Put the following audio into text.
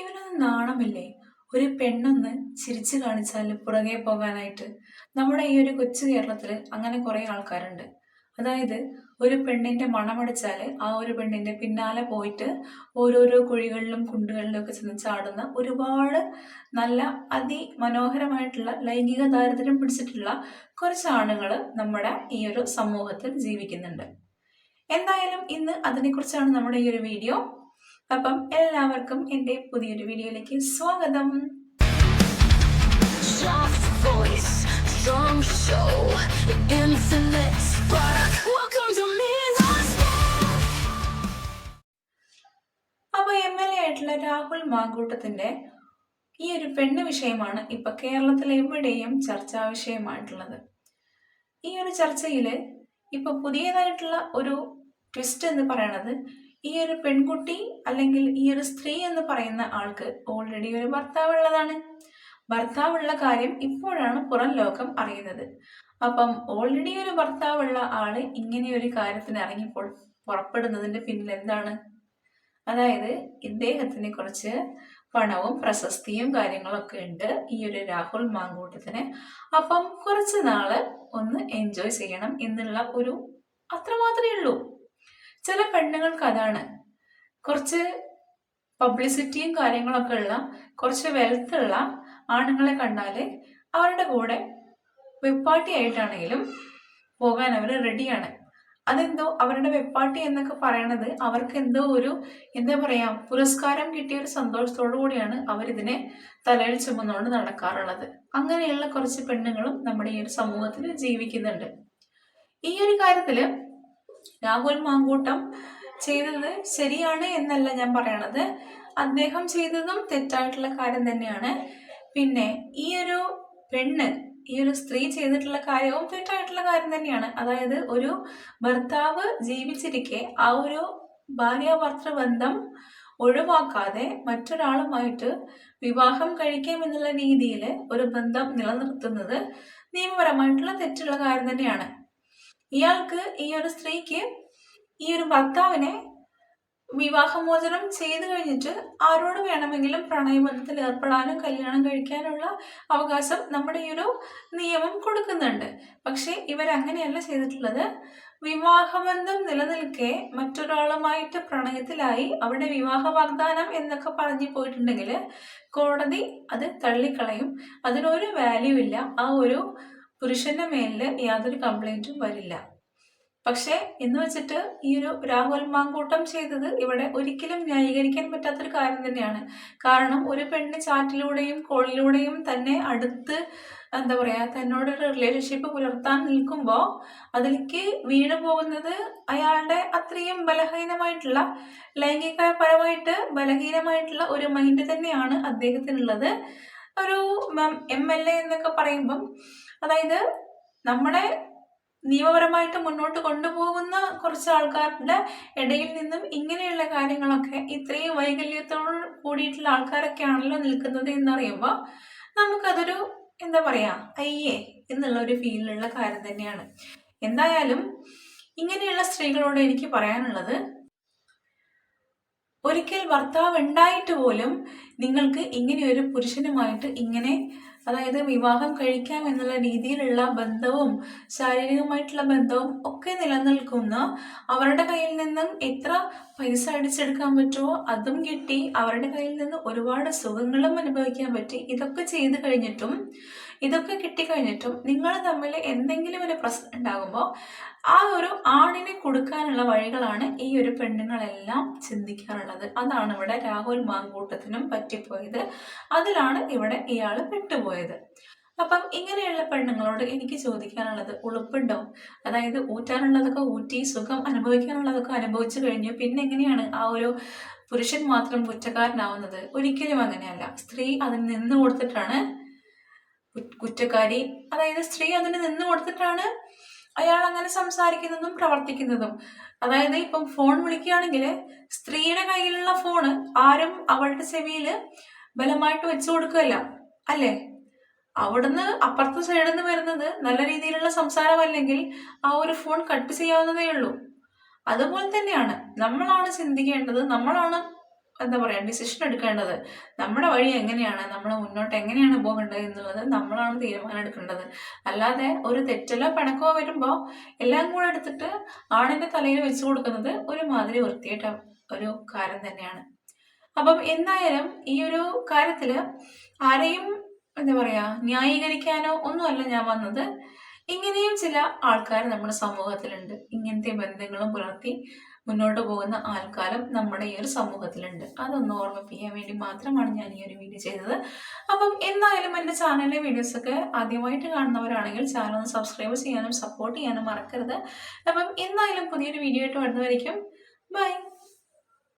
ഇവനൊന്ന് നാണമില്ലേ? ഒരു പെണ്ണൊന്ന് ചിരിച്ചു കാണിച്ചാൽ പുറകെ പോകാനായിട്ട്. നമ്മുടെ ഈ ഒരു കൊച്ചു കേരളത്തിൽ അങ്ങനെ കുറെ ആൾക്കാരുണ്ട്. അതായത് ഒരു പെണ്ണിന്റെ മണമടിച്ചാൽ ആ ഒരു പെണ്ണിന്റെ പിന്നാലെ പോയിട്ട് ഓരോരോ കുഴികളിലും കുണ്ടുകളിലും ഒക്കെ ചെന്ന് ചാടുന്ന ഒരുപാട് നല്ല അതിമനോഹരമായിട്ടുള്ള ലൈംഗിക ദാരിദ്ര്യം പിടിച്ചിട്ടുള്ള കുറച്ച് ആണുങ്ങൾ നമ്മുടെ ഈ ഒരു സമൂഹത്തിൽ ജീവിക്കുന്നുണ്ട്. എന്തായാലും ഇന്ന് അതിനെക്കുറിച്ചാണ് നമ്മുടെ ഈ ഒരു വീഡിയോ. അപ്പം എല്ലാവർക്കും എന്റെ പുതിയൊരു വീഡിയോയിലേക്ക് സ്വാഗതം. അപ്പോൾ എം എൽ എ ആയിട്ടുള്ള രാഹുൽ മാങ്കൂട്ടത്തിന്റെ ഈ ഒരു പെണ്ണ് വിഷയമാണ് ഇപ്പൊ കേരളത്തിൽ എവിടെയും ചർച്ചാ വിഷയമായിട്ടുള്ളത്. ഈ ഒരു ചർച്ചയിൽ ഇപ്പൊ പുതിയതായിട്ടുള്ള ഒരു ട്വിസ്റ്റ് എന്ന് പറയണത് ഈ ഒരു പെൺകുട്ടി അല്ലെങ്കിൽ ഈ ഒരു സ്ത്രീ എന്ന് പറയുന്ന ആൾക്ക് ഓൾറെഡി ഒരു ഭർത്താവ് ഉള്ളതാണ് ഭർത്താവുള്ള കാര്യം ഇപ്പോഴാണ് പുറം ലോകം അറിയുന്നത്. അപ്പം ഓൾറെഡി ഒരു ഭർത്താവുള്ള ആൾ ഇങ്ങനെ ഒരു കാര്യത്തിന് ഇറങ്ങിപ്പോൾ പുറപ്പെടുന്നതിന്റെ പിന്നിൽ എന്താണ്? അതായത് ഇദ്ദേഹത്തിന് കുറച്ച് പണവും പ്രശസ്തിയും കാര്യങ്ങളൊക്കെ ഉണ്ട് ഈ ഒരു രാഹുൽ മാങ്കൂട്ടത്തിന്. അപ്പം കുറച്ച് നാൾ ഒന്ന് എൻജോയ് ചെയ്യണം എന്നുള്ള ഒരു അത്രമാത്രമേ ഉള്ളൂ. ചില പെണ്ണുങ്ങൾക്ക് അതാണ്. കുറച്ച് പബ്ലിസിറ്റിയും കാര്യങ്ങളൊക്കെ ഉള്ള കുറച്ച് വെൽത്ത് ഉള്ള ആണുങ്ങളെ കണ്ടാൽ അവരുടെ കൂടെ വെപ്പാട്ടി ആയിട്ടാണെങ്കിലും പോകാൻ അവർ റെഡിയാണ് അതെന്തോ അവരുടെ വെപ്പാട്ടി എന്നൊക്കെ പറയണത് അവർക്ക് എന്തോ ഒരു എന്താ പറയാ പുരസ്കാരം കിട്ടിയ ഒരു സന്തോഷത്തോടു കൂടിയാണ് അവരിതിനെ തലയിൽ ചുമന്നുകൊണ്ട് നടക്കാറുള്ളത്. അങ്ങനെയുള്ള കുറച്ച് പെണ്ണുങ്ങളും നമ്മുടെ ഈ ഒരു സമൂഹത്തിൽ ജീവിക്കുന്നുണ്ട്. ഈ ഒരു കാര്യത്തിൽ രാഹുൽ മാങ്കൂട്ടം ചെയ്തത് ശരിയാണ് എന്നല്ല ഞാൻ പറയണത്. അദ്ദേഹം ചെയ്തതും തെറ്റായിട്ടുള്ള കാര്യം തന്നെയാണ്. പിന്നെ ഈ ഒരു പെണ്ണ് ഈ ഒരു സ്ത്രീ ചെയ്തിട്ടുള്ള കാര്യവും തെറ്റായിട്ടുള്ള കാര്യം തന്നെയാണ്. അതായത് ഒരു ഭർത്താവ് ജീവിച്ചിരിക്കെ ആ ഒരു ഭാര്യ ഭർത്തൃ ബന്ധം ഒഴിവാക്കാതെ മറ്റൊരാളുമായിട്ട് വിവാഹം കഴിക്കാം എന്നുള്ള രീതിയിൽ ഒരു ബന്ധം നിലനിർത്തുന്നത് നിയമപരമായിട്ടുള്ള തെറ്റുള്ള കാര്യം തന്നെയാണ്. ഇയാൾക്ക് ഈ ഒരു സ്ത്രീക്ക് ഈ ഒരു ഭർത്താവിനെ വിവാഹമോചനം ചെയ്തു കഴിഞ്ഞിട്ട് ആരോട് വേണമെങ്കിലും പ്രണയബന്ധത്തിൽ ഏർപ്പെടാനും കല്യാണം കഴിക്കാനുള്ള അവകാശം നമ്മുടെ ഈ ഒരു നിയമം കൊടുക്കുന്നുണ്ട്. പക്ഷെ ഇവരങ്ങനെയല്ല ചെയ്തിട്ടുള്ളത്. വിവാഹബന്ധം നിലനിൽക്കെ മറ്റൊരാളുമായിട്ട് പ്രണയത്തിലായി അവരുടെ വിവാഹ വാഗ്ദാനം എന്നൊക്കെ പറഞ്ഞു പോയിട്ടുണ്ടെങ്കിൽ കോടതി അത് തള്ളിക്കളയും. അതിനൊരു വാല്യൂ ഇല്ല. ആ ഒരു പുരുഷന്റെ മേലിൽ യാതൊരു കംപ്ലൈന്റും വരില്ല. പക്ഷെ എന്ന് വെച്ചിട്ട് ഈ ഒരു രാഹുൽ മാങ്കൂട്ടം ചെയ്തത് ഇവിടെ ഒരിക്കലും ന്യായീകരിക്കാൻ പറ്റാത്തൊരു കാര്യം തന്നെയാണ്. കാരണം ഒരു പെണ്ണ് ചാറ്റിലൂടെയും കോളിലൂടെയും തന്നെ അടുത്ത് എന്താ പറയാ തന്നോട് ഒരു റിലേഷൻഷിപ്പ് പുലർത്താൻ നിൽക്കുമ്പോൾ അതിലേക്ക് വീണു പോകുന്നത് അയാളുടെ അത്രയും ബലഹീനമായിട്ടുള്ള ലൈംഗികപരമായിട്ട് ബലഹീനമായിട്ടുള്ള ഒരു മൈൻഡ് തന്നെയാണ് അദ്ദേഹത്തിനുള്ളത്. ഒരു എം എൽ എ എന്നൊക്കെ പറയുമ്പം അതായത് നമ്മളെ നിയമപരമായിട്ട് മുന്നോട്ട് കൊണ്ടുപോകുന്ന കുറച്ച് ആൾക്കാരുടെ ഇടയിൽ നിന്നും ഇങ്ങനെയുള്ള കാര്യങ്ങളൊക്കെ ഇത്രയും വൈകല്യത്തോട് കൂടിയിട്ടുള്ള ആൾക്കാരൊക്കെ ആണല്ലോ നിൽക്കുന്നത് എന്നറിയുമ്പോൾ നമുക്കതൊരു എന്താ പറയാ അയ്യേ എന്നുള്ള ഒരു ഫീലിലുള്ള കാര്യം തന്നെയാണ്. എന്തായാലും ഇങ്ങനെയുള്ള സ്ത്രീകളോട് എനിക്ക് പറയാനുള്ളത് ഒരിക്കൽ ഭർത്താവ് ഉണ്ടായിട്ട് പോലും നിങ്ങൾക്ക് ഇങ്ങനെ ഒരു പുരുഷനുമായിട്ട് ഇങ്ങനെ അതായത് വിവാഹം കഴിക്കാം എന്നുള്ള രീതിയിലുള്ള ബന്ധവും ശാരീരികമായിട്ടുള്ള ബന്ധവും ഒക്കെ നിലനിൽക്കുന്ന അവരുടെ കയ്യിൽ നിന്നും എത്ര പൈസ അടിച്ചെടുക്കാൻ പറ്റുമോ അതും കിട്ടി അവരുടെ കയ്യിൽ നിന്ന് ഒരുപാട് സുഖങ്ങളും അനുഭവിക്കാൻ പറ്റി. ഇതൊക്കെ ചെയ്തു കഴിഞ്ഞിട്ടും ഇതൊക്കെ കിട്ടിക്കഴിഞ്ഞിട്ടും നിങ്ങൾ തമ്മിൽ എന്തെങ്കിലും ഒരു പ്രശ്നം ഉണ്ടാകുമ്പോൾ ആ ഒരു ആണിനെ കൊടുക്കാനുള്ള വഴികളാണ് ഈ ഒരു പെണ്ണുങ്ങളെല്ലാം ചിന്തിക്കാറുള്ളത്. അതാണ് ഇവിടെ രാഹുൽ മാങ്കൂട്ടത്തിനും പറ്റിപ്പോയത്. അതിലാണ് ഇവിടെ ഇയാൾ പെട്ടുപോയത്. അപ്പം ഇങ്ങനെയുള്ള പെണ്ണുങ്ങളോട് എനിക്ക് ചോദിക്കാനുള്ളത് ഉളുപ്പുണ്ടോ? അതായത് ഊറ്റാനുള്ളതൊക്കെ ഊറ്റി സുഖം അനുഭവിക്കാനുള്ളതൊക്കെ അനുഭവിച്ചു കഴിഞ്ഞു. പിന്നെ എങ്ങനെയാണ് ആ ഒരു പുരുഷൻ മാത്രം കുറ്റക്കാരനാവുന്നത്? ഒരിക്കലും അങ്ങനെയല്ല. സ്ത്രീ അതിന് നിന്ന് കൊടുത്തിട്ടാണ് കുറ്റക്കാരി അതായത് സ്ത്രീ അതിന് നിന്ന് കൊടുത്തിട്ടാണ് അയാൾ അങ്ങനെ സംസാരിക്കുന്നതും പ്രവർത്തിക്കുന്നതും. അതായത് ഇപ്പം ഫോൺ വിളിക്കുകയാണെങ്കിൽ സ്ത്രീയുടെ കയ്യിലുള്ള ഫോണ് ആരും അവളുടെ ചെവിയിൽ ബലമായിട്ട് വെച്ചു കൊടുക്കുകയല്ല. അല്ലേ? അവിടുന്ന് അപ്പുറത്തെ സൈഡിൽ നിന്ന് വരുന്നത് നല്ല രീതിയിലുള്ള സംസാരമല്ലെങ്കിൽ ആ ഒരു ഫോൺ കട്ട് ചെയ്യാവുന്നതേ ഉള്ളൂ. അതുപോലെ തന്നെയാണ് നമ്മളാണ് ചിന്തിക്കേണ്ടത് നമ്മളാണ് എന്താ പറയുക ഡിസിഷൻ എടുക്കേണ്ടത്. നമ്മുടെ വഴി എങ്ങനെയാണ് നമ്മൾ മുന്നോട്ട് എങ്ങനെയാണ് പോകേണ്ടത് എന്നുള്ളത് നമ്മളാണ് തീരുമാനം എടുക്കേണ്ടത്. അല്ലാതെ ഒരു തെറ്റലോ പിണക്കോ വരുമ്പോൾ എല്ലാം കൂടെ എടുത്തിട്ട് ആണിന്റെ തലയിൽ വെച്ച് കൊടുക്കുന്നത് ഒരു മാതിരി വൃത്തിയായിട്ട ഒരു കാര്യം തന്നെയാണ്. അപ്പം എന്തായാലും ഈ ഒരു കാര്യത്തിൽ ആരെയും എന്താ പറയാ ന്യായീകരിക്കാനോ ഒന്നുമല്ല ഞാൻ വന്നത്. ഇങ്ങനെയും ചില ആൾക്കാർ നമ്മുടെ സമൂഹത്തിലുണ്ട്. ഇങ്ങനത്തെ ബന്ധങ്ങളും പുലർത്തി മുന്നോട്ട് പോകുന്ന ആൾക്കാരും നമ്മുടെ ഈ ഒരു സമൂഹത്തിലുണ്ട്. അതൊന്ന് ഓർമ്മിപ്പിക്കാൻ വേണ്ടി മാത്രമാണ് ഞാൻ ഈ ഒരു വീഡിയോ ചെയ്തത്. അപ്പം എന്തായാലും എന്റെ ചാനലിലെ വീഡിയോസൊക്കെ ആദ്യമായിട്ട് കാണുന്നവരാണെങ്കിൽ ചാനൽ ഒന്ന് സബ്സ്ക്രൈബ് ചെയ്യാനും സപ്പോർട്ട് ചെയ്യാനും മറക്കരുത്. അപ്പം എന്തായാലും പുതിയൊരു വീഡിയോ ആയിട്ട് വരുന്നതായിരിക്കും ബൈ